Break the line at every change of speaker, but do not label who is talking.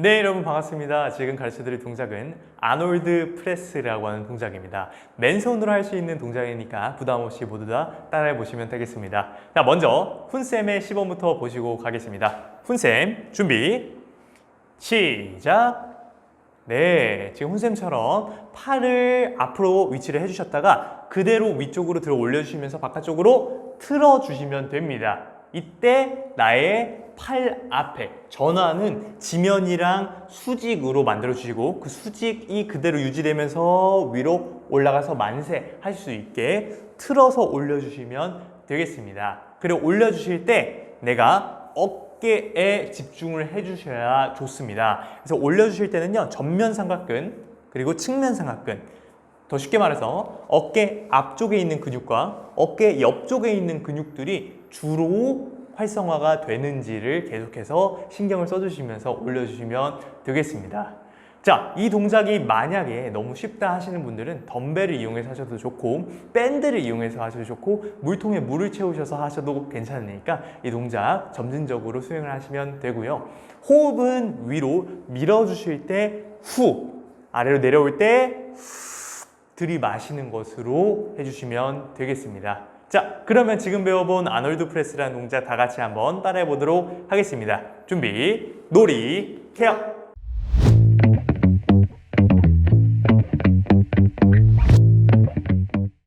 네, 여러분 반갑습니다. 지금 가르쳐드릴 동작은 아놀드 프레스라고 하는 동작입니다. 맨손으로 할 수 있는 동작이니까 부담 없이 모두 다 따라해 보시면 되겠습니다. 자, 먼저 훈쌤의 시범부터 보시고 가겠습니다. 훈쌤 준비 시작. 네, 지금 훈쌤처럼 팔을 앞으로 위치를 해주셨다가 그대로 위쪽으로 들어 올려주시면서 바깥쪽으로 틀어주시면 됩니다. 이때 나의 팔 앞에 전환은 지면이랑 수직으로 만들어 주시고 그 수직이 그대로 유지되면서 위로 올라가서 만세 할 수 있게 틀어서 올려 주시면 되겠습니다. 그리고 올려 주실 때 내가 어깨에 집중을 해 주셔야 좋습니다. 그래서 올려 주실 때는요 전면 삼각근 그리고 측면 삼각근 더 쉽게 말해서 어깨 앞쪽에 있는 근육과 어깨 옆쪽에 있는 근육들이 주로 활성화가 되는지를 계속해서 신경을 써주시면서 올려주시면 되겠습니다. 자, 이 동작이 만약에 너무 쉽다 하시는 분들은 덤벨을 이용해서 하셔도 좋고 밴드를 이용해서 하셔도 좋고 물통에 물을 채우셔서 하셔도 괜찮으니까 이 동작 점진적으로 수행을 하시면 되고요. 호흡은 위로 밀어주실 때 후, 아래로 내려올 때 들이마시는 것으로 해주시면 되겠습니다. 자, 그러면 지금 배워본 아놀드 프레스라는 동작 다 같이 한번 따라해 보도록 하겠습니다. 준비, 놀이, 케어!